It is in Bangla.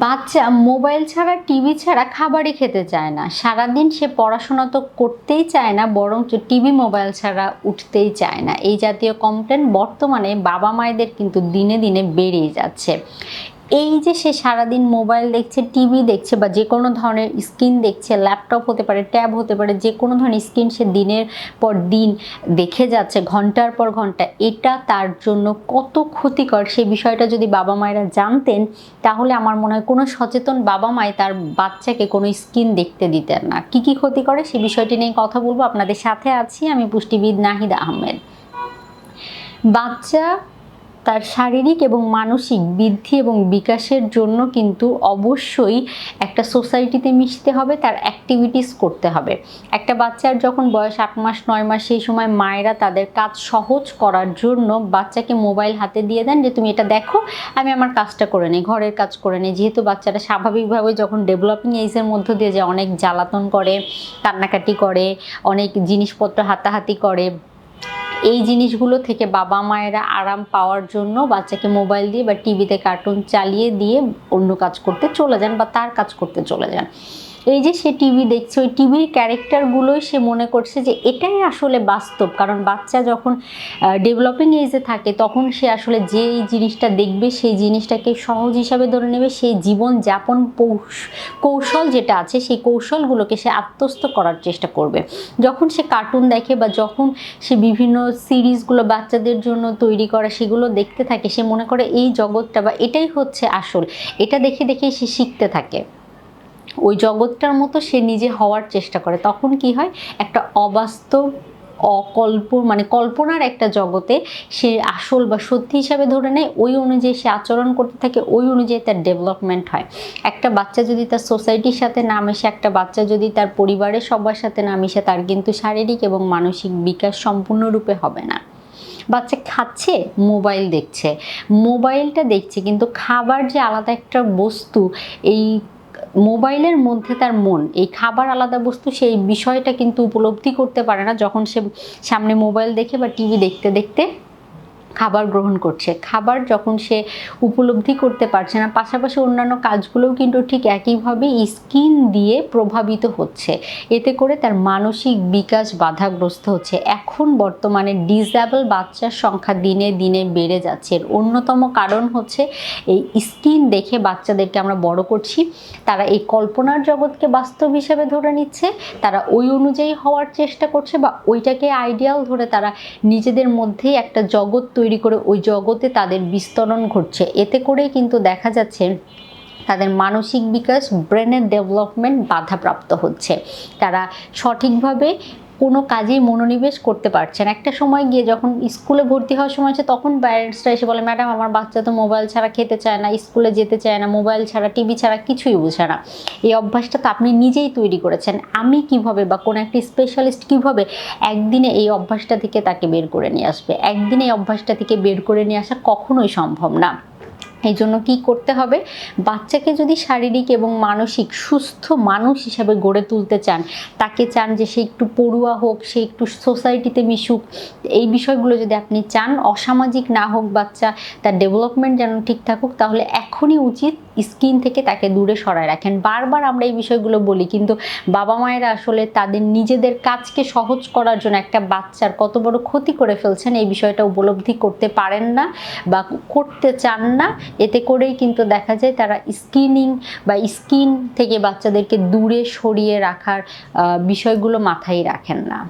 বাচ্চা মোবাইল ছাড়া, টিভি ছাড়া খাবারই খেতে চায় না। সারাদিন সে পড়াশোনা তো করতেই চায় না, বরঞ্চ টিভি মোবাইল ছাড়া উঠতেই চায় না। এই জাতীয় কমপ্লেন বর্তমানে বাবা মায়েদের কিন্তু দিনে দিনে বেড়েই যাচ্ছে। এই যে সে সারাদিন মোবাইল দেখছে, টিভি দেখছে বা যে কোনো ধরনের স্ক্রিন দেখছে, ল্যাপটপ হতে পারে, ট্যাব হতে পারে, যে কোনো ধরনের স্ক্রিন সে দিনের পর দিন দেখে যাচ্ছে, ঘণ্টার পর ঘণ্টা, এটা তার জন্য কত ক্ষতিকর। সেই বিষয়টা যদি বাবা মায়েরা জানতেন, তাহলে আমার মনে হয় কোনো সচেতন বাবা মায় তার বাচ্চাকে কোনো স্ক্রিন দেখতে দিতেন না। কি কি ক্ষতি করে সে বিষয়টি নিয়ে কথা বলব। আপনাদের সাথে আছি আমি পুষ্টিবিদ নাহিদ আহমেদ। বাচ্চা তার শারীরিক এবং মানসিক বৃদ্ধি এবং বিকাশের জন্য কিন্তু অবশ্যই একটা সোসাইটিতে মিশতে হবে, তার অ্যাক্টিভিটিস করতে হবে। একটা বাচ্চার যখন বয়স আট মাস, নয় মাস, সেই সময় মায়েরা তাদের কাজ সহজ করার জন্য বাচ্চাকে মোবাইল হাতে দিয়ে দেন যে, তুমি এটা দেখো, আমি আমার কাজটা করে নিই, ঘরের কাজ করে নিই। যেহেতু বাচ্চারা স্বাভাবিকভাবে যখন ডেভেলপিং এজের মধ্য দিয়ে যে অনেক জ্বালাতন করে, কান্নাকাটি করে, অনেক জিনিসপত্র হাতাহাতি করে এই জিনিসগুলো থেকে বাবা মায়েরা আরাম পাওয়ার জন্য বাচ্চাকে মোবাইল দিয়ে বা টিভিতে কার্টুন চালিয়ে দিয়ে অন্য কাজ করতে চলে যান বা তার কাজ করতে চলে যান। এই যে সে টিভি দেখছে, ওই টিভির ক্যারেক্টারগুলোই সে মনে করছে যে এটাই আসলে বাস্তব। কারণ বাচ্চা যখন ডেভেলপিং এজে থাকে, তখন সে আসলে যে জিনিসটা দেখবে, সেই জিনিসটাকে সহজ হিসাবে ধরে নেবে, সেই জীবন যাপন কৌশল যেটা আছে, সেই কৌশলগুলোকে সে আত্মস্থ করার চেষ্টা করবে। যখন সে কার্টুন দেখে বা যখন সে বিভিন্ন সিরিজগুলো বাচ্চাদের জন্য তৈরি করা, সেগুলো দেখতে থাকে, সে মনে করে এই জগৎটা বা এটাই হচ্ছে আসল। এটা দেখে দেখে সে শিখতে থাকে। জগৎটার মতো সে নিজে হওয়ার চেষ্টা করে। তখন কি হয়? একটা অবাস্তব, অকল্প মানে কল্পনার একটা জগতে সে আসল বা সত্যি হিসাবে ধরে নেয়, ওই অনুযায়ী সে আচরণ করতে থাকে, ওই অনুযায়ী তার ডেভেলপমেন্ট হয়। একটা বাচ্চা যদি তার সোসাইটির সাথে না মেশে, একটা বাচ্চা যদি তার পরিবারের সবার সাথে না মিশে, তার কিন্তু শারীরিক এবং মানসিক বিকাশ সম্পূর্ণরূপে হবে না। বাচ্চা খাচ্ছে, মোবাইল দেখছে। মোবাইলটা দেখছে, কিন্তু খাবার যে আলাদা একটা বস্তু, এই মোবাইলের মধ্যে তার মন, এই খাবার আলাদা বস্তু সেই বিষয়টা কিন্তু উপলব্ধি করতে পারে না যখন সে সামনে মোবাইল দেখে বা টিভি দেখতে দেখতে খাবার গ্রহণ করছে। খাবার যখন সে উপলব্ধি করতে পারছে না, পাশাপাশি অন্যান্য কাজগুলোও কিন্তু ঠিক একইভাবে স্কিন দিয়ে প্রভাবিত হচ্ছে। এতে করে তার মানসিক বিকাশ বাধাগ্রস্ত হচ্ছে। এখন বর্তমানে ডিসেবল বাচ্চার সংখ্যা দিনে দিনে বেড়ে যাচ্ছে। এর অন্যতম কারণ হচ্ছে এই স্কিন দেখে বাচ্চাদেরকে আমরা বড় করছি। তারা এই কল্পনার জগৎকে বাস্তব হিসেবে ধরে নিচ্ছে। তারা ওই অনুযায়ী হওয়ার চেষ্টা করছে বা ওইটাকে আইডিয়াল ধরে তারা নিজেদের মধ্যেই একটা জগৎ তৈরি করে ওই জগতে তাদের বিস্তরণ ঘটছে। এতে করে কিন্তু দেখা যাচ্ছে তাদের মানসিক বিকাশ ব্রেনের ডেভেলপমেন্ট বাধাপ্রাপ্ত হচ্ছে। তারা সঠিকভাবে কোনো কাজেই মনোনিবেশ করতে পারছেন একটা সময় গিয়ে যখন স্কুলে ভর্তি হওয়ার সময় হচ্ছে তখন প্যারেন্টসরা এসে বলে ম্যাডাম আমার বাচ্চা তো মোবাইল ছাড়া খেতে চায় না, স্কুলে যেতে চায় না মোবাইল ছাড়া টিভি ছাড়া কিছুই বোঝে না। এই অভ্যাসটা তো আপনি নিজেই তৈরি করেছেন। আমি কীভাবে বা কোনো একটি স্পেশালিস্ট কীভাবে একদিনে এই অভ্যাসটা থেকে তাকে বের করে নিয়ে আসবে? একদিনে এই অভ্যাসটা থেকে বের করে নিয়ে আসা কখনোই সম্ভব না। এই জন্য কী করতে হবে? বাচ্চাকে যদি শারীরিক এবং মানসিক সুস্থ মানুষ হিসাবে গড়ে তুলতে চান, তাকে চান যে সে একটু পড়ুয়া হোক, সে একটু সোসাইটিতে মিশুক, এই বিষয়গুলো যদি আপনি চান, অসামাজিক না হোক বাচ্চা, তার ডেভেলপমেন্ট যেন ঠিক থাকুক, তাহলে এখনই উচিত স্ক্রিন থেকে তাকে দূরে সরায় রাখেন। বারবার আমরা এই বিষয়গুলো বলি, কিন্তু বাবা মায়েরা আসলে তাদের নিজেদের কাজকে সহজ করার জন্য একটা বাচ্চার কত বড় ক্ষতি করে ফেলছেন, এই বিষয়টা উপলব্ধি করতে পারেন না বা করতে চান না। এতে করেই কিন্তু দেখা যায় তারা স্কিনিং বা স্কিন থেকে বাচ্চাদেরকে দূরে সরিয়ে রাখার বিষয়গুলো মাথায় রাখেন না।